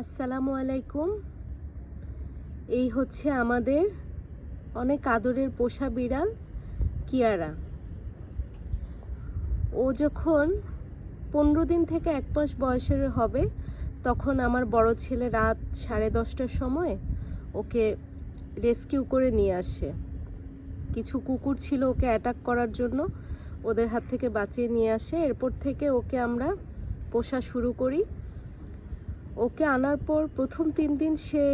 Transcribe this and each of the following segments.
আসসালামু আলাইকুম। এই হচ্ছে আমাদের অনেক আদরের পোষা বিড়াল কিয়ারা। ও যখন পনেরো দিন থেকে এক মাস বয়সের হবে, তখন আমার বড় ছেলে রাত সাড়ে দশটার সময় ওকে রেস্কিউ করে নিয়ে আসে। কিছু কুকুর ছিল ওকে অ্যাটাক করার জন্য ওদের হাত থেকে বাঁচিয়ে নিয়ে আসে। এরপর থেকে ওকে আমরা পোষা শুরু করি। ওকে আনার পর প্রথম তিন দিন সে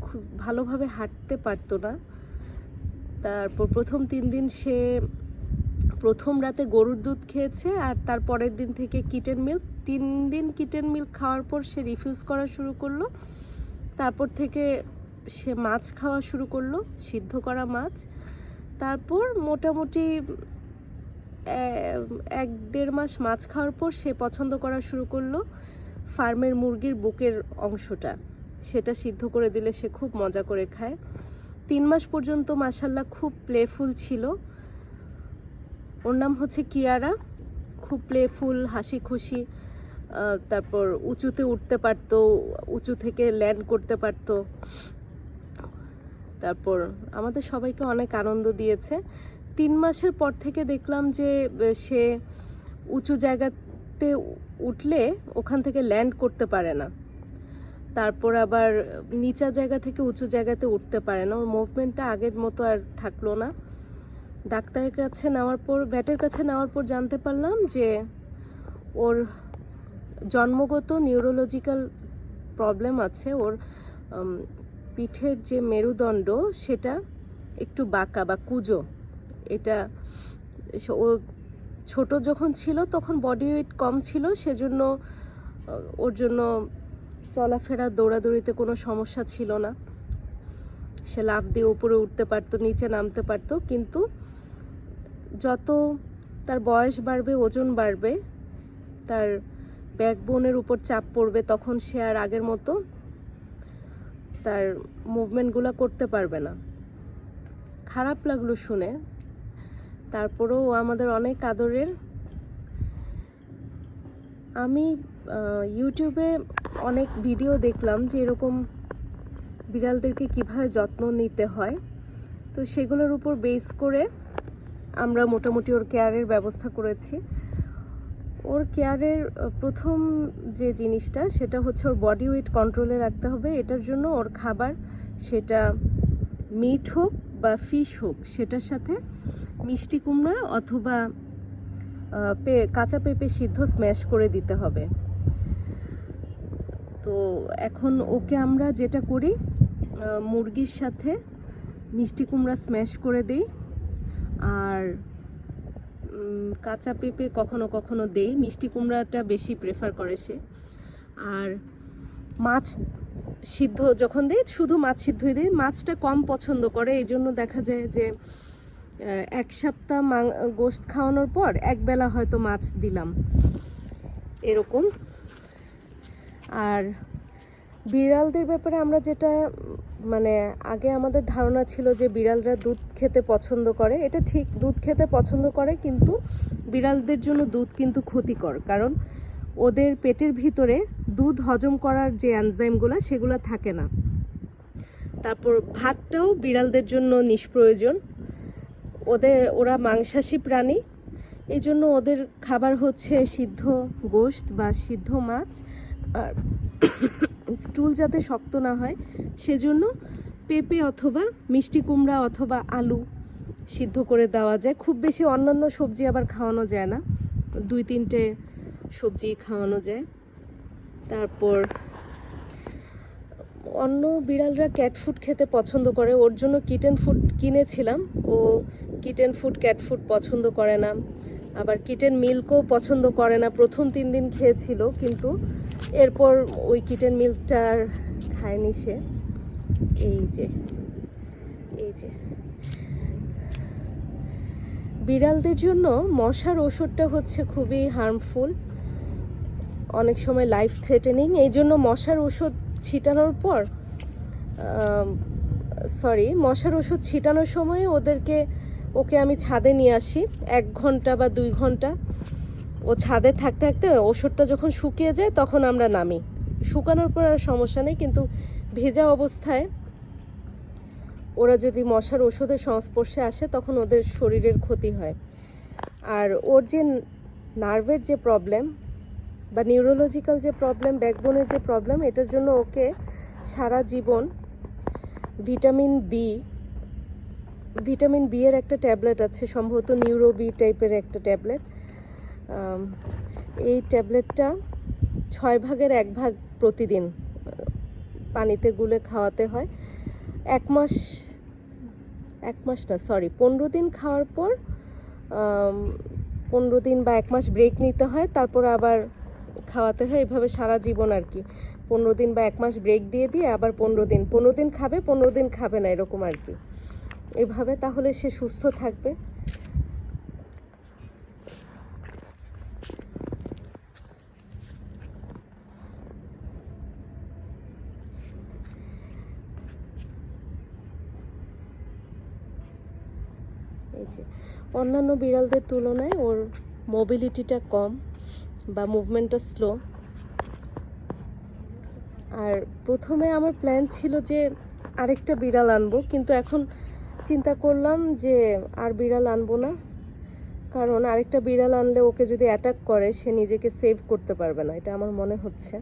খুব ভালোভাবে হাঁটতে পারতো না। তারপর প্রথম তিন দিন সে প্রথম রাতে গরুর দুধ খেয়েছে আর তার পরের দিন থেকে কিটেন মিল্ক। তিন দিন কিটেন মিল্ক খাওয়ার পর সে রিফিউজ করা শুরু করল। তারপর থেকে সে মাছ খাওয়া শুরু করল, সিদ্ধ করা মাছ। তারপর মোটামুটি এক দেড় মাস মাছ খাওয়ার পর সে পছন্দ করা শুরু করল। ফার্মের মুরগির বুকের অংশটা, সেটা সিদ্ধ করে দিলে সে খুব মজা করে খায়। তিন মাস পর্যন্ত মাসাল্লাহ খুব প্লেফুল ছিল। ওর নাম হচ্ছে কিয়ারা। খুব প্লেফুল হাসি খুশি তারপর উঁচুতে উঠতে পারতো, উঁচু থেকে ল্যান্ড করতে পারতো। তারপর আমাদের সবাইকে অনেক আনন্দ দিয়েছে। তিন মাসের পর থেকে দেখলাম যে, সে উঁচু জায়গাতে উঠলে ওখান থেকে ল্যান্ড করতে পারে না। তারপর আবার নিচা জায়গা থেকে উঁচু জায়গাতে উঠতে পারে না। ওর মুভমেন্টটা আগের মতো আর থাকল না। ডাক্তারের কাছে নেওয়ার পর ভ্যাটের কাছে নেওয়ার পর জানতে পারলাম যে ওর জন্মগত নিউরোলজিক্যাল প্রবলেম আছে। ওর পিঠের যে মেরুদণ্ড সেটা একটু বাঁকা বা কুজো। এটা ও ছোট যখন ছিল, তখন বডি ওয়েট কম ছিল, সেজন্য ওর জন্য চলাফেরা, দৌড়াদৌড়িতে কোনো সমস্যা ছিল না। সে লাফ দিয়ে উপরে উঠতে পারতো, নিচে নামতে পারতো, কিন্তু যত তার বয়স বাড়বে, ওজন বাড়বে, তার ব্যাকবোনের উপর চাপ পড়বে, তখন সে আর আগের মতো তার মুভমেন্টগুলো করতে পারবে না। খারাপ লাগল শুনে। তারপরেও ও আমাদের অনেক আদরের। আমি ইউটিউবে অনেক ভিডিও দেখলাম যে এরকম বিড়ালদেরকে কীভাবে যত্ন নিতে হয়। তো সেগুলোর উপর বেস করে আমরা মোটামুটি ওর কেয়ারের ব্যবস্থা করেছি। ওর কেয়ারের প্রথম যে জিনিসটা সেটা হচ্ছে ওর বডি ওয়েট কন্ট্রোলে রাখতে হবে। এটার জন্য ওর খাবার সেটা মিট হোক বা ফিশ হোক, সেটার সাথে মিষ্টি কুমড়া অথবা পে- কাঁচা পেঁপে সিদ্ধ স্ম্যাশ করে দিতে হবে। তো এখন ওকে আমরা যেটা করি মুরগির সাথে মিষ্টি কুমড়া স্ম্যাশ করে দিই। আর কাঁচা পেঁপে কখনো কখনো দেই, মিষ্টি কুমড়াটা বেশি প্রেফার করে সে। আর মাছ সিদ্ধ যখন দিই, শুধু মাছ সিদ্ধই দিই, মাছটা কম পছন্দ করে। এই জন্য দেখা যায় যে এক সপ্তাহ মাং গোস্ত খাওয়ানোর পর একবেলা হয়তো মাছ দিলাম। এরকম। আর বিড়ালদের ব্যাপারে আমরা যেটা মানে আগে আমাদের ধারণা ছিল যে বিড়ালরা দুধ খেতে পছন্দ করে। এটা ঠিক, দুধ খেতে পছন্দ করে, কিন্তু বিড়ালদের জন্য দুধ কিন্তু ক্ষতিকর। কারণ ওদের পেটের ভিতরে দুধ হজম করার যে অ্যানজাইমগুলো সেগুলো থাকে না। তারপর ভাতটাও বিড়ালদের জন্য নিষ্প্রয়োজন। ওদের, ওরা মাংসাশী প্রাণী। এই জন্য ওদের খাবার হচ্ছে সিদ্ধ গোশত বা সিদ্ধ মাছ। আর স্টুল যাতে শক্ত না হয়, সেজন্য পেঁপে অথবা মিষ্টি কুমড়া অথবা আলু সিদ্ধ করে দেওয়া যায়। খুব বেশি অন্যান্য সবজি আবার খাওয়ানো যায় না। দুই তিনটে সবজি খাওয়ানো যায়। তারপর অন্য বিড়ালরা ক্যাট ফুড খেতে পছন্দ করে, ওর জন্য কিটেন ফুড কিনেছিলাম। ও কিটেন ফুড ক্যাট ফুড পছন্দ করে না। আবার কিটেন মিল্কও পছন্দ করে না, প্রথম তিন দিন খেয়েছিল, কিন্তু এরপর ওই কিটেন মিল্কটা আর খায়নি সে। এই যে এই যে। বিড়ালদের জন্য মশার ওষুধটা হচ্ছে খুবই হার্মফুল অনেক সময় লাইফ থ্রেটেনিং এই জন্য মশার ওষুধ ছিটানোর পর সরি মশার ওষুধ ছিটানোর সময় ওদেরকে, ওকে আমি ছাদে নিয়ে আসি, এক ঘণ্টা বা দুই ঘণ্টা। ও ছাদে থাকতে থাকতে ওষুধটা যখন শুকিয়ে যায়, তখন আমরা নামি। শুকানোর পর আর সমস্যা নেই, কিন্তু ভেজা অবস্থায় ওরা যদি মশার ওষুধের সংস্পর্শে আসে, তখন ওদের শরীরের ক্ষতি হয়। আর ওর যে নার্ভের যে প্রবলেম বা নিউরোলজিক্যাল যে প্রবলেম ব্যাকবোনের যে প্রবলেম এটার জন্য ওকে সারা জীবন ভিটামিন বি ভিটামিন বি এর একটা ট্যাবলেট আছে, সম্ভবত নিউরো বি টাইপের একটা ট্যাবলেট এই ট্যাবলেটটা ছয় ভাগের এক ভাগ প্রতিদিন পানিতে গুলে খাওয়াতে হয়। এক মাস এক মাস না সরি পনেরো দিন খাওয়ার পর পনেরো দিন বা এক মাস ব্রেক নিতে হয়, তারপর আবার খাওয়াতে হয়, এভাবে সারা জীবন আর কি। পনেরো দিন বা এক মাস ব্রেক দিয়ে দিয়ে আবার পনেরো দিন। পনেরো দিন খাবে, পনেরো দিন খাবে না, এরকম আর কি। এভাবে তাহলে সে সুস্থ থাকবে। অন্যান্য বিড়ালদের তুলনায় ওর মোবিলিটিটা কম। বা মুভমেন্টটা স্লো আর প্রথমে আমার প্ল্যান ছিল যে আরেকটা বিড়াল আনব, কিন্তু এখন চিন্তা করলাম যে আর বিড়াল আনব না। কারণ আরেকটা বিড়াল আনলে ওকে যদি অ্যাটাক করে, সে নিজেকে সেভ করতে পারবে না, এটা আমার মনে হচ্ছে।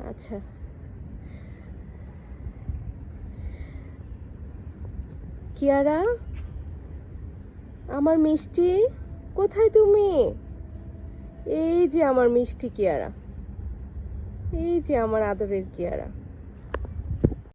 আচ্ছা। কিয়ারা? আমার মিষ্টি কোথায় তুমি? এই যে আমার মিষ্টি কিয়ারা। এই যে আমার আদরের কিয়ারা।